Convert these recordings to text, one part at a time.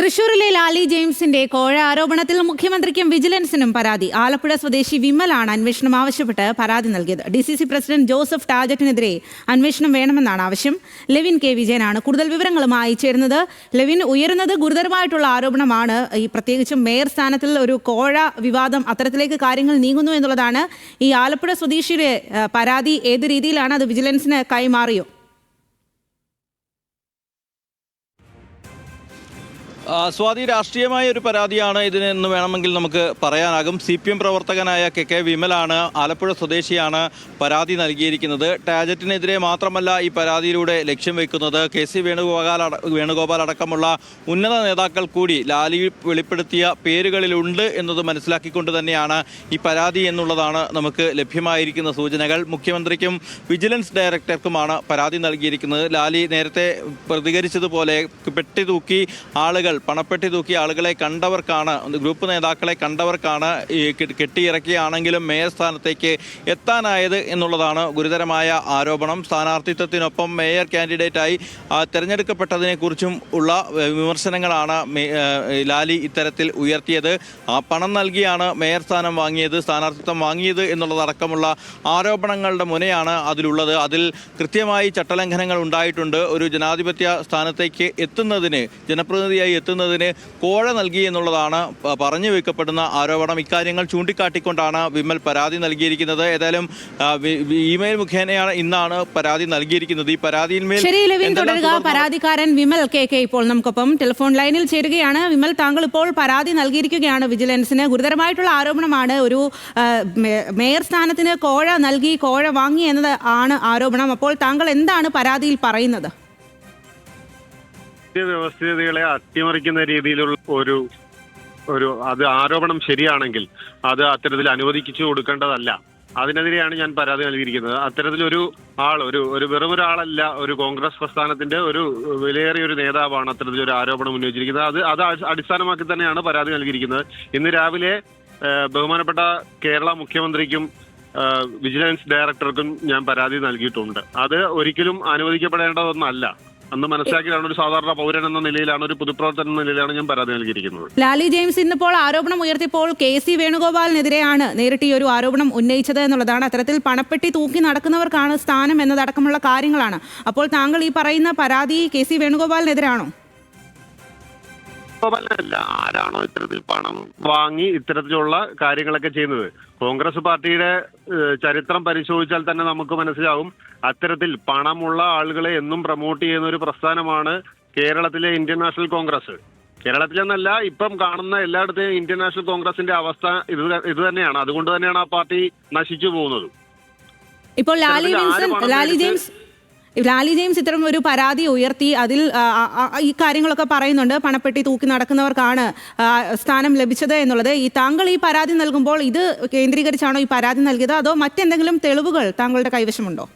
തൃശൂരിലെ ലാലി ജെയിംസിന്റെ കോഴ ആരോപണത്തിൽ മുഖ്യമന്ത്രിക്കും വിജിലൻസിനും പരാതി. ആലപ്പുഴ സ്വദേശി വിമലാണ് അന്വേഷണം ആവശ്യപ്പെട്ട് പരാതി നൽകിയത്. D C C president Joseph ടാജറ്റിനെതിരെ അന്വേഷണം വേണമെന്നാണ് ആവശ്യം. ലെവിൻ കെ. വിജയനാണ് കൂടുതൽ വിവരങ്ങളുമായി ചേരുന്നത്. ലെവിൻ ഉയരുന്നത് ഗുരുതരമായിട്ടുള്ള ആരോപണമാണ്. ഈ പ്രത്യേകിച്ചും മേയർ സ്ഥാനത്തിൽ ഒരു കോഴ വിവാദം അത്തരത്തിലേക്ക് കാര്യങ്ങൾ നീങ്ങുന്നു എന്നുള്ളതാണ് ഈ ആലപ്പുഴ സ്വദേശിയുടെ പരാതി. ഏത് രീതിയിലാണ് അത് വിജിലൻസിന് കൈമാറിയോ? സ്വാതി രാഷ്ട്രീയമായ ഒരു പരാതിയാണ് ഇതിനെന്ന് വേണമെങ്കിൽ നമുക്ക് പറയാനാകും. സി പി എം പ്രവർത്തകനായ കെ കെ വിമലാണ് ആലപ്പുഴ സ്വദേശിയാണ് പരാതി നൽകിയിരിക്കുന്നത്. ടാജറ്റിനെതിരെ മാത്രമല്ല ഈ പരാതിയിലൂടെ ലക്ഷ്യം വെക്കുന്നത്. കെ സി വേണുഗോപാൽ വേണുഗോപാൽ അടക്കമുള്ള ഉന്നത നേതാക്കൾ കൂടി ലാലി വെളിപ്പെടുത്തിയ പേരുകളിലുണ്ട് എന്നത് മനസ്സിലാക്കിക്കൊണ്ട് തന്നെയാണ് ഈ പരാതി എന്നുള്ളതാണ് നമുക്ക് ലഭ്യമായിരിക്കുന്ന സൂചനകൾ. മുഖ്യമന്ത്രിക്കും വിജിലൻസ് ഡയറക്ടർക്കുമാണ് പരാതി നൽകിയിരിക്കുന്നത്. ലാലി നേരത്തെ പ്രതികരിച്ചതുപോലെ പെട്ടി തൂക്കി ആളുകൾ പണപ്പെട്ടി തൂക്കിയ ആളുകളെ കണ്ടവർക്കാണ് ഗ്രൂപ്പ് നേതാക്കളെ കണ്ടവർക്കാണ് ഈ കെട്ടിയിറക്കിയാണെങ്കിലും മേയർ സ്ഥാനത്തേക്ക് എത്താനായത് എന്നുള്ളതാണ് ഗുരുതരമായ ആരോപണം. സ്ഥാനാർത്ഥിത്വത്തിനൊപ്പം മേയർ കാൻഡിഡേറ്റായി തെരഞ്ഞെടുക്കപ്പെട്ടതിനെക്കുറിച്ചും ഉള്ള വിമർശനങ്ങളാണ് ലാലി ഇത്തരത്തിൽ ഉയർത്തിയത്. ആ പണം നൽകിയാണ് മേയർ സ്ഥാനം വാങ്ങിയത് സ്ഥാനാർത്ഥിത്വം വാങ്ങിയത് എന്നുള്ളതടക്കമുള്ള ആരോപണങ്ങളുടെ മുനയാണ് അതിലുള്ളത്. അതിൽ കൃത്യമായി ചട്ടലംഘനങ്ങൾ ഉണ്ടായിട്ടുണ്ട്. ഒരു ജനാധിപത്യ സ്ഥാനത്തേക്ക് എത്തുന്നതിന് ജനപ്രതിനിധിയായി എത്തുന്നതിന് കോഴ നൽകി എന്നുള്ളതാണ് പറഞ്ഞു വെക്കപ്പെടുന്ന ആരോപണം. ഇക്കാര്യങ്ങൾ ചൂണ്ടിക്കാട്ടിക്കൊണ്ടാണ് വിമൽ പരാതി നൽകിയിരിക്കുന്നത്. ഏതായാലും ഇമെയിൽ മുഖേനയാണ് ഇന്നാണ് പരാതി നൽകിയിരിക്കുന്നത്. ഈ പരാതിയിന്മേൽ എന്തെല്ലാം തുടരുക. പരാതിക്കാരൻ വിമൽ കെ കെ ഇപ്പോൾ നമുക്കൊപ്പം ടെലിഫോൺ ലൈനിൽ ചേരുകയാണ്. വിമൽ താങ്കൾ ഇപ്പോൾ പരാതി നൽകിയിരിക്കുകയാണ്. വിജിലൻസിന് ഗുരുതരമായിട്ടുള്ള ആരോപണമാണ്. ഒരു മേയർ സ്ഥാനത്തിന് കോഴ നൽകി കോഴ വാങ്ങി എന്നത് ആണ് ആരോപണം. അപ്പോൾ താങ്കൾ എന്താണ് പരാതിയിൽ പറയുന്നത്? വ്യവസ്ഥിതികളെ അട്ടിമറിക്കുന്ന രീതിയിലുള്ള ഒരു ഒരു അത് ആരോപണം ശരിയാണെങ്കിൽ അത് അത്തരത്തിൽ അനുവദിച്ചു കൊടുക്കേണ്ടതല്ല. അതിനെതിരെയാണ് ഞാൻ പരാതി നൽകിയിരിക്കുന്നത്. അത്തരത്തിലൊരു ആൾ ഒരു ഒരു വെറുമൊരാളല്ല ഒരു കോൺഗ്രസ് പ്രസ്ഥാനത്തിന്റെ ഒരു വിലയേറിയ ഒരു നേതാവാണ് അത്തരത്തിലൊരു ആരോപണം ഉന്നയിച്ചിരിക്കുന്നത്. അത് അത് അടിസ്ഥാനമാക്കി തന്നെയാണ് പരാതി നൽകിയിരിക്കുന്നത്. ഇന്ന് രാവിലെ ബഹുമാനപ്പെട്ട കേരള മുഖ്യമന്ത്രിക്കും വിജിലൻസ് ഡയറക്ടർക്കും ഞാൻ പരാതി നൽകിയിട്ടുണ്ട്. അത് ഒരിക്കലും അനുവദിക്കപ്പെടേണ്ടതൊന്നല്ല. അന്ന് മനസ്സിലാക്കിയതാണ് ഒരു സാധാരണ പൗരൻ എന്ന നിലയിലാണ് ഒരു പൊതുപ്രവർത്തനം എന്ന നിലയിലാണ് ഞാൻ പരാതി നൽകിയിരിക്കുന്നത്. ലാലി ജെയിംസ് ഇന്നിപ്പോൾ ആരോപണം ഉയർത്തിയപ്പോൾ കെ സി വേണുഗോപാലിനെതിരെയാണ് നേരിട്ട് ഈ ഒരു ആരോപണം ഉന്നയിച്ചത് എന്നുള്ളതാണ്. അത്തരത്തിൽ പണപ്പെട്ടി തൂക്കി നടക്കുന്നവർക്കാണ് സ്ഥാനം എന്നതടക്കമുള്ള കാര്യങ്ങളാണ്. അപ്പോൾ താങ്കൾ ഈ പറയുന്ന പരാതി കെ സി വേണുഗോപാലിനെതിരാണോ? ഗോപാലനല്ല ആരാണോ ഇത്തരത്തിൽ പണം വാങ്ങി ഇത്തരത്തിലുള്ള കാര്യങ്ങളൊക്കെ ചെയ്യുന്നത്. കോൺഗ്രസ് പാർട്ടിയുടെ ചരിത്രം പരിശോധിച്ചാൽ തന്നെ നമുക്ക് മനസ്സിലാവും അത്തരത്തിൽ പണമുള്ള ആളുകളെ എന്നും പ്രൊമോട്ട് ചെയ്യുന്ന ഒരു പ്രസ്ഥാനമാണ് കേരളത്തിലെ ഇന്ത്യൻ നാഷണൽ കോൺഗ്രസ്. കേരളത്തിലെന്നല്ല ഇപ്പം കാണുന്ന എല്ലായിടത്തെയും ഇന്ത്യൻ നാഷണൽ കോൺഗ്രസിന്റെ അവസ്ഥ ഇത് ഇത് തന്നെയാണ്. അതുകൊണ്ട് തന്നെയാണ് ആ പാർട്ടി നശിച്ചു പോകുന്നത്. ഇപ്പോൾ ലാലി വിൻസൻ ലാലി ജെയിംസ് ലാലി ജെയിംസ് ഇത്തരം ഒരു പരാതി ഉയർത്തി അതിൽ ഈ കാര്യങ്ങളൊക്കെ പറയുന്നുണ്ട്. പണപ്പെട്ടി തൂക്കി നടക്കുന്നവർക്കാണ് സ്ഥാനം ലഭിച്ചത് എന്നുള്ളത്. ഈ താങ്കൾ ഈ പരാതി നൽകുമ്പോൾ ഇത് കേന്ദ്രീകരിച്ചാണോ ഈ പരാതി നൽകിയത്? അതോ മറ്റെന്തെങ്കിലും തെളിവുകൾ താങ്കളുടെ കൈവശമുണ്ടോ?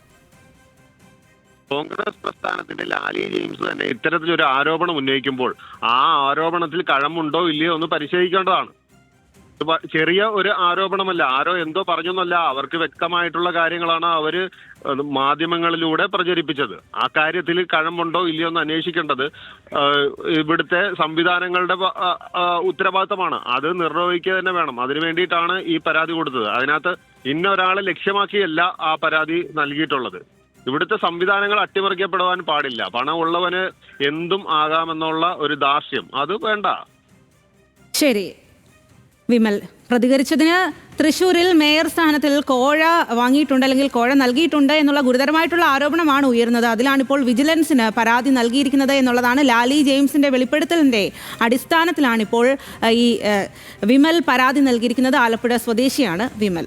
കോൺഗ്രസ് പ്രസ്ഥാനത്തിന്റെ ലാലി ജെയിംസ് തന്നെ ഇത്തരത്തിലൊരു ആരോപണം ഉന്നയിക്കുമ്പോൾ ആ ആരോപണത്തിൽ കഴമുണ്ടോ ഇല്ലയോ എന്ന് പരിശോധിക്കേണ്ടതാണ്. ചെറിയ ഒരു ആരോപണമല്ല. ആരോ എന്തോ പറഞ്ഞൊന്നല്ല. അവർക്ക് വ്യക്തമായിട്ടുള്ള കാര്യങ്ങളാണ് അത് മാധ്യമങ്ങളിലൂടെ പ്രചരിപ്പിച്ചത്. ആ കാര്യത്തിൽ കഴമ്പുണ്ടോ ഇല്ലയോ എന്ന് അന്വേഷിക്കേണ്ടത് ഇവിടുത്തെ സംവിധാനങ്ങളുടെ ഉത്തരവാദിത്തമാണ്. അത് നിർവഹിക്കുക തന്നെ വേണം. അതിനു വേണ്ടിയിട്ടാണ് ഈ പരാതി കൊടുത്തത്. അതിനകത്ത് ഇന്ന ഒരാളെ ലക്ഷ്യമാക്കിയല്ല ആ പരാതി നൽകിയിട്ടുള്ളത്. ഇവിടുത്തെ സംവിധാനങ്ങൾ അട്ടിമറിക്കപ്പെടുവാൻ പാടില്ല. പണം പണമുള്ളവന് എന്തും ആകാമെന്നുള്ള ഒരു ദാർഷ്യം അത് വേണ്ട. ശരി. വിമൽ. പ്രതികരിച്ചതിന് തൃശൂരിൽ മേയർ സ്ഥാനത്തിൽ കോഴ വാങ്ങിയിട്ടുണ്ട് അല്ലെങ്കിൽ കോഴ നൽകിയിട്ടുണ്ട് എന്നുള്ള ഗുരുതരമായിട്ടുള്ള ആരോപണമാണ് ഉയർന്നത്. അതിലാണ് ഇപ്പോൾ വിജിലൻസിന് പരാതി നൽകിയിരിക്കുന്നത് എന്നുള്ളതാണ് ലാലി ജെയിംസിന്റെ വെളിപ്പെടുത്തലിന്റെ അടിസ്ഥാനത്തിലാണ് ഇപ്പോൾ ഈ വിമൽ പരാതി നൽകിയിരിക്കുന്നത് ആലപ്പുഴ സ്വദേശിയാണ് വിമൽ.